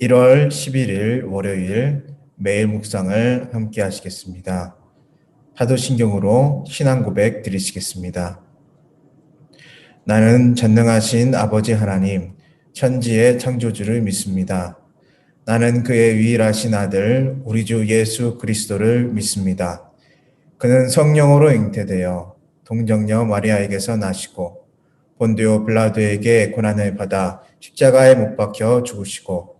1월 11일 월요일 매일 묵상을 함께 하시겠습니다. 사도신경으로 신앙 고백 드리시겠습니다. 나는 전능하신 아버지 하나님, 천지의 창조주를 믿습니다. 나는 그의 유일하신 아들, 우리 주 예수 그리스도를 믿습니다. 그는 성령으로 잉태되어 동정녀 마리아에게서 나시고 본디오 빌라도에게 고난을 받아 십자가에 못 박혀 죽으시고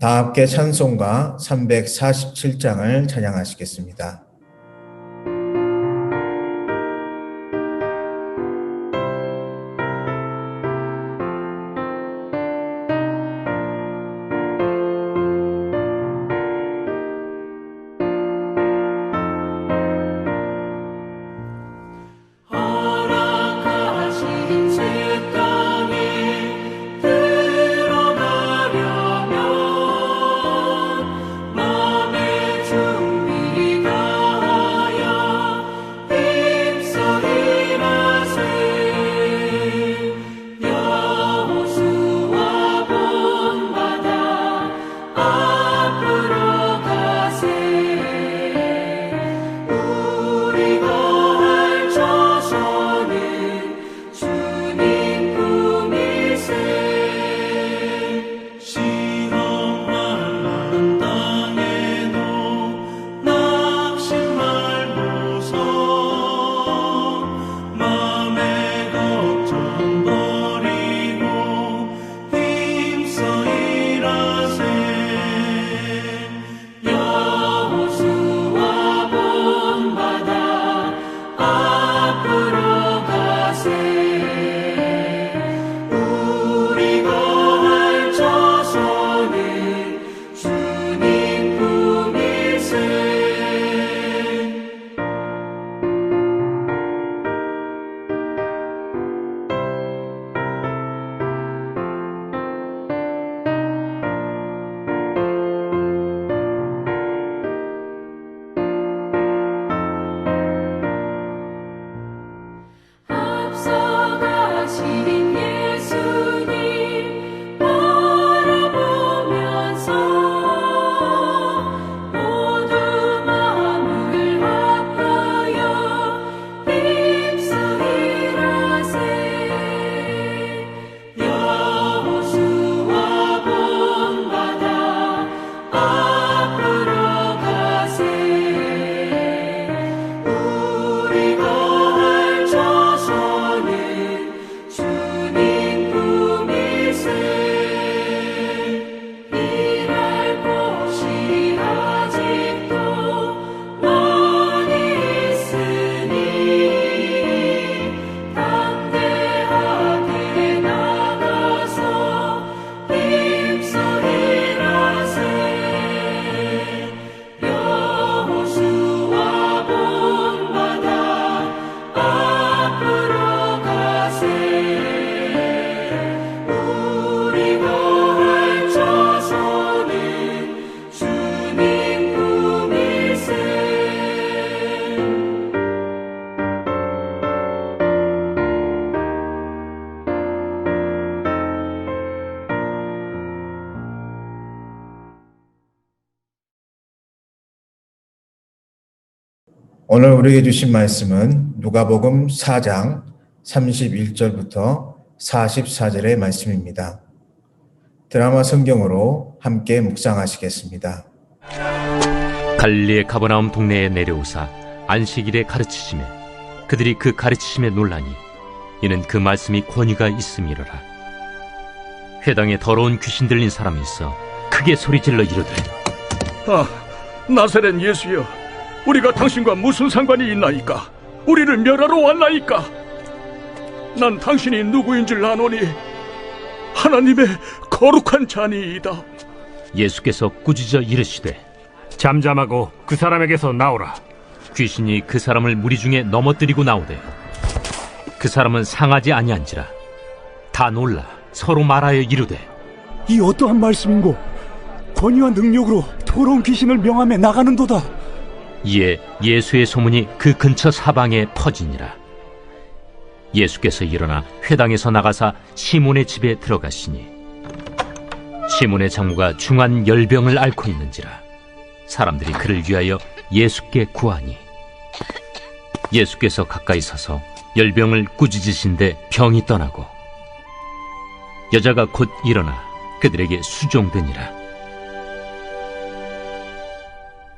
다 함께 찬송가 347장을 찬양하시겠습니다. 오늘 우리에게 주신 말씀은 누가복음 4장 31절부터 44절의 말씀입니다. 드라마 성경으로 함께 묵상하시겠습니다. 갈릴리의 가버나움 동네에 내려오사 안식일에 가르치시매 그들이 그 가르치심에 놀라니 이는 그 말씀이 권위가 있음이로라 회당에 더러운 귀신 들린 사람이 있어 크게 소리질러 이르되 아, 나사렛 예수여, 우리가 당신과 무슨 상관이 있나이까? 우리를 멸하러 왔나이까? 난 당신이 누구인 줄 아노니 하나님의 거룩한 자니이다. 예수께서 꾸짖어 이르시되 잠잠하고 그 사람에게서 나오라. 귀신이 그 사람을 무리 중에 넘어뜨리고 나오되 그 사람은 상하지 아니한지라 다 놀라 서로 말하여 이르되 이 어떠한 말씀인고 권위와 능력으로 더러운 귀신을 명함에 나가는도다 이에 예수의 소문이 그 근처 사방에 퍼지니라. 예수께서 일어나 회당에서 나가사 시몬의 집에 들어가시니 시몬의 장모가 중한 열병을 앓고 있는지라 사람들이 그를 위하여 예수께 구하니 예수께서 가까이 서서 열병을 꾸짖으신데 병이 떠나고 여자가 곧 일어나 그들에게 수종되니라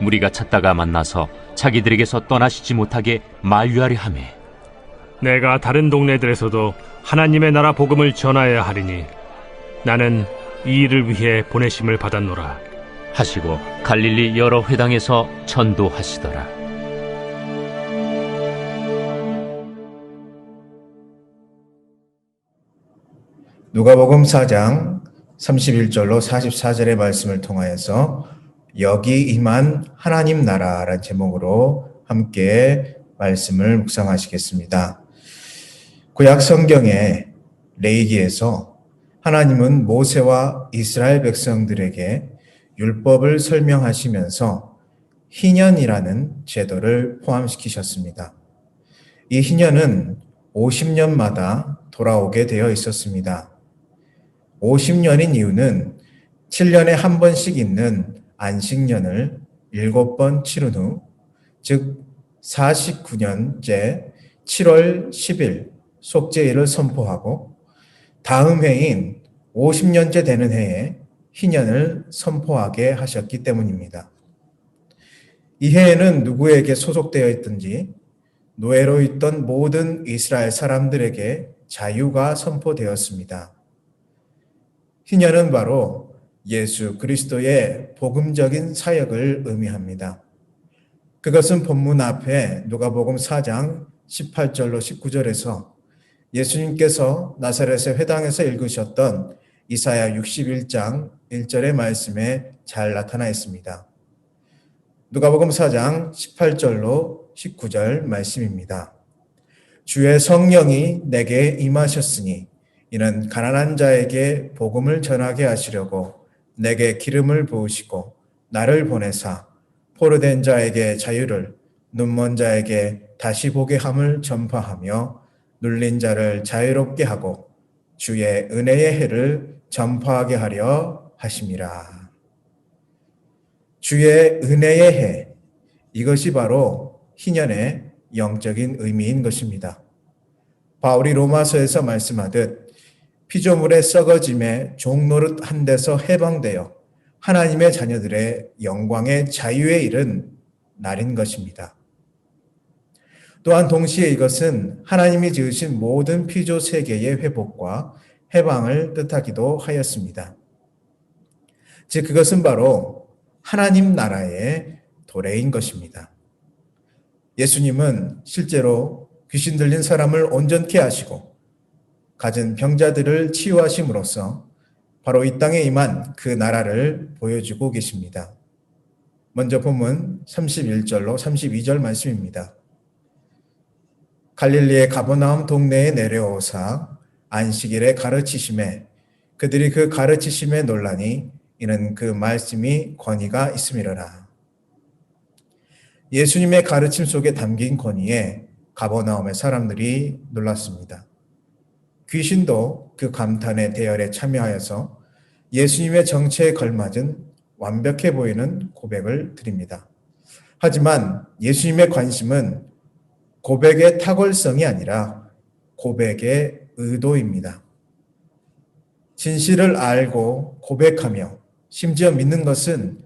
무리가 찾다가 만나서 자기들에게서 떠나시지 못하게 만류하려 하매 내가 다른 동네들에서도 하나님의 나라 복음을 전하여야 하리니 나는 이 일을 위해 보내심을 받았노라. 하시고 갈릴리 여러 회당에서 전도하시더라 누가복음 4장 31절로 44절의 말씀을 통하여서 여기 임한 하나님 나라라는 제목으로 함께 말씀을 묵상하시겠습니다. 구약 성경의 레이기에서 하나님은 모세와 이스라엘 백성들에게 율법을 설명하시면서 희년이라는 제도를 포함시키셨습니다. 이 희년은 50년마다 돌아오게 되어 있었습니다. 50년인 이유는 7년에 한 번씩 있는 안식년을 7번 치른 후, 즉 49년째 7월 10일 속죄일을 선포하고 다음 해인 50년째 되는 해에 희년을 선포하게 하셨기 때문입니다. 이 해에는 누구에게 소속되어 있든지 노예로 있던 모든 이스라엘 사람들에게 자유가 선포되었습니다. 희년은 바로 예수 그리스도의 복음적인 사역을 의미합니다. 그것은 본문 앞에 누가복음 4장 18절로 19절에서 예수님께서 나사렛의 회당에서 읽으셨던 이사야 61장 1절의 말씀에 잘 나타나 있습니다. 누가복음 4장 18절로 19절 말씀입니다. 주의 성령이 내게 임하셨으니 이는 가난한 자에게 복음을 전하게 하시려고 내게 기름을 부으시고 나를 보내사 포로된 자에게 자유를 눈먼 자에게 다시 보게 함을 전파하며 눌린 자를 자유롭게 하고 주의 은혜의 해를 전파하게 하려 하심이라. 주의 은혜의 해 이것이 바로 희년의 영적인 의미인 것입니다. 바울이 로마서에서 말씀하듯 피조물의 썩어짐에 종노릇 한 데서 해방되어 하나님의 자녀들의 영광의 자유에 이른 날인 것입니다. 또한 동시에 이것은 하나님이 지으신 모든 피조 세계의 회복과 해방을 뜻하기도 하였습니다. 즉 그것은 바로 하나님 나라의 도래인 것입니다. 예수님은 실제로 귀신 들린 사람을 온전케 하시고 가진 병자들을 치유하심으로써 바로 이 땅에 임한 그 나라를 보여주고 계십니다. 먼저 본문 31절로 32절 말씀입니다. 갈릴리의 가버나움 동네에 내려오사 안식일에 가르치심에 그들이 그 가르치심에 논란이 이는 그 말씀이 권위가 있음이로라. 예수님의 가르침 속에 담긴 권위에 가버나움의 사람들이 놀랐습니다. 귀신도 그 감탄의 대열에 참여하여서 예수님의 정체에 걸맞은 완벽해 보이는 고백을 드립니다. 하지만 예수님의 관심은 고백의 탁월성이 아니라 고백의 의도입니다. 진실을 알고 고백하며 심지어 믿는 것은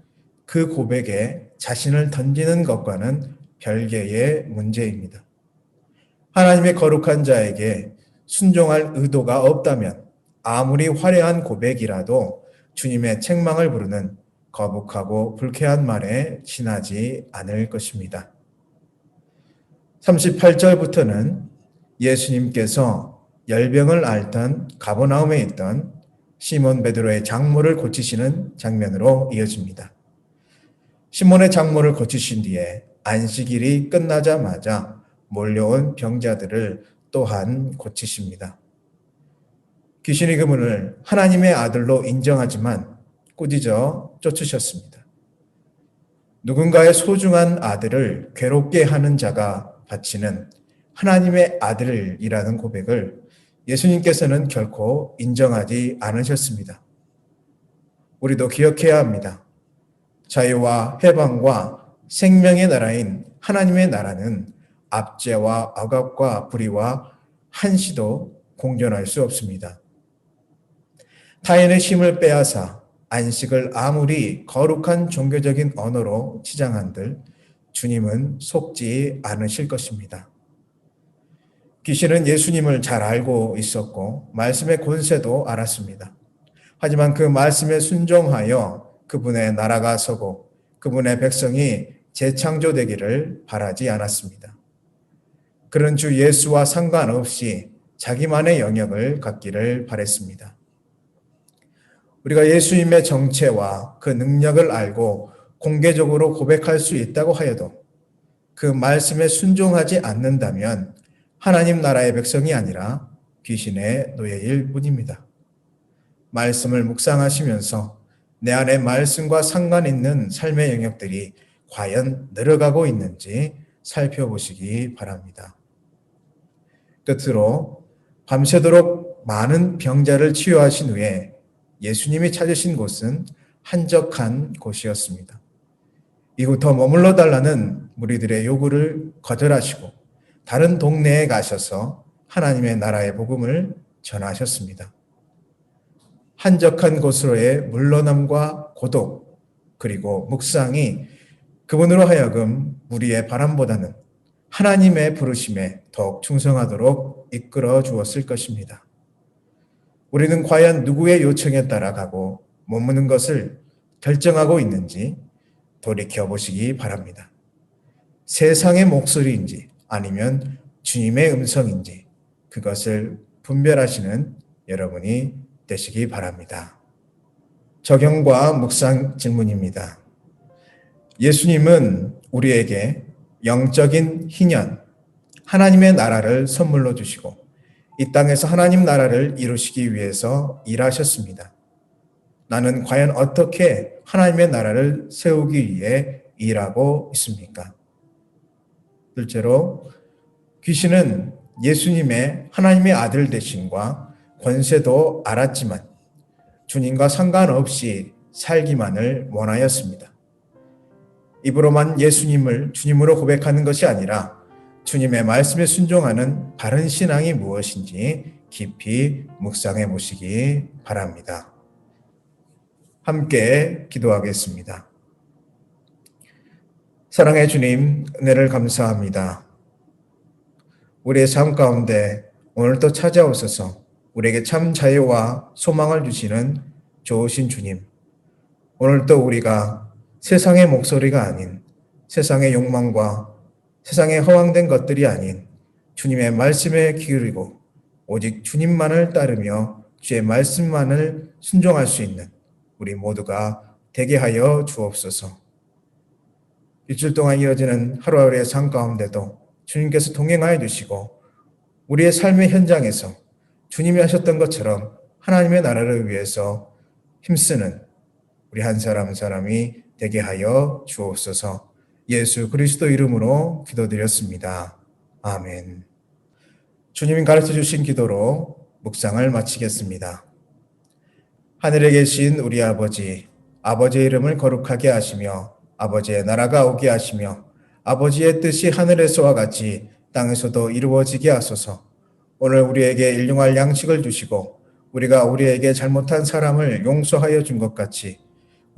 그 고백의 자신을 던지는 것과는 별개의 문제입니다. 하나님의 거룩한 자에게 순종할 의도가 없다면 아무리 화려한 고백이라도 주님의 책망을 부르는 거북하고 불쾌한 말에 지나지 않을 것입니다. 38절부터는 예수님께서 열병을 앓던 가버나움에 있던 시몬 베드로의 장모를 고치시는 장면으로 이어집니다. 시몬의 장모를 고치신 뒤에 안식일이 끝나자마자 몰려온 병자들을 또한 고치십니다. 귀신이 그분을 하나님의 아들로 인정하지만 꾸짖어 쫓으셨습니다. 누군가의 소중한 아들을 괴롭게 하는 자가 바치는 하나님의 아들이라는 고백을 예수님께서는 결코 인정하지 않으셨습니다. 우리도 기억해야 합니다. 자유와 해방과 생명의 나라인 하나님의 나라는 압제와 억압과 불의와 한시도 공존할 수 없습니다. 타인의 힘을 빼앗아 안식을 아무리 거룩한 종교적인 언어로 치장한들 주님은 속지 않으실 것입니다. 귀신은 예수님을 잘 알고 있었고 말씀의 권세도 알았습니다. 하지만 그 말씀에 순종하여 그분의 나라가 서고 그분의 백성이 재창조되기를 바라지 않았습니다. 그런 주 예수와 상관없이 자기만의 영역을 갖기를 바랬습니다. 우리가 예수님의 정체와 그 능력을 알고 공개적으로 고백할 수 있다고 하여도 그 말씀에 순종하지 않는다면 하나님 나라의 백성이 아니라 귀신의 노예일 뿐입니다. 말씀을 묵상하시면서 내 안에 말씀과 상관 있는 삶의 영역들이 과연 늘어가고 있는지 살펴보시기 바랍니다. 끝으로 밤새도록 많은 병자를 치유하신 후에 예수님이 찾으신 곳은 한적한 곳이었습니다. 이곳 더 머물러 달라는 무리들의 요구를 거절하시고 다른 동네에 가셔서 하나님의 나라의 복음을 전하셨습니다. 한적한 곳으로의 물러남과 고독 그리고 묵상이 그분으로 하여금 우리의 바람보다는 하나님의 부르심에 더욱 충성하도록 이끌어 주었을 것입니다. 우리는 과연 누구의 요청에 따라가고 머무는 것을 결정하고 있는지 돌이켜 보시기 바랍니다. 세상의 목소리인지 아니면 주님의 음성인지 그것을 분별하시는 여러분이 되시기 바랍니다. 적용과 묵상 질문입니다. 예수님은 우리에게 영적인 희년, 하나님의 나라를 선물로 주시고 이 땅에서 하나님 나라를 이루시기 위해서 일하셨습니다. 나는 과연 어떻게 하나님의 나라를 세우기 위해 일하고 있습니까? 둘째로 귀신은 예수님의 하나님의 아들 되심과 권세도 알았지만 주님과 상관없이 살기만을 원하였습니다. 입으로만 예수님을 주님으로 고백하는 것이 아니라 주님의 말씀에 순종하는 바른 신앙이 무엇인지 깊이 묵상해 보시기 바랍니다. 함께 기도하겠습니다. 사랑의 주님, 은혜를 감사합니다. 우리의 삶 가운데 오늘도 찾아오셔서 우리에게 참 자유와 소망을 주시는 좋으신 주님. 오늘도 우리가 세상의 목소리가 아닌 세상의 욕망과 세상에 허황된 것들이 아닌 주님의 말씀에 기울이고 오직 주님만을 따르며 주의 말씀만을 순종할 수 있는 우리 모두가 되게 하여 주옵소서. 일주일 동안 이어지는 하루하루의 삶 가운데도 주님께서 동행하여 주시고 우리의 삶의 현장에서 주님이 하셨던 것처럼 하나님의 나라를 위해서 힘쓰는 우리 한 사람 한 사람이 되게 하여 주옵소서. 예수 그리스도 이름으로 기도드렸습니다. 아멘. 주님이 가르쳐 주신 기도로 묵상을 마치겠습니다. 하늘에 계신 우리 아버지, 아버지의 이름을 거룩하게 하시며 아버지의 나라가 오게 하시며 아버지의 뜻이 하늘에서와 같이 땅에서도 이루어지게 하소서. 오늘 우리에게 일용할 양식을 주시고 우리가 우리에게 잘못한 사람을 용서하여 준 것 같이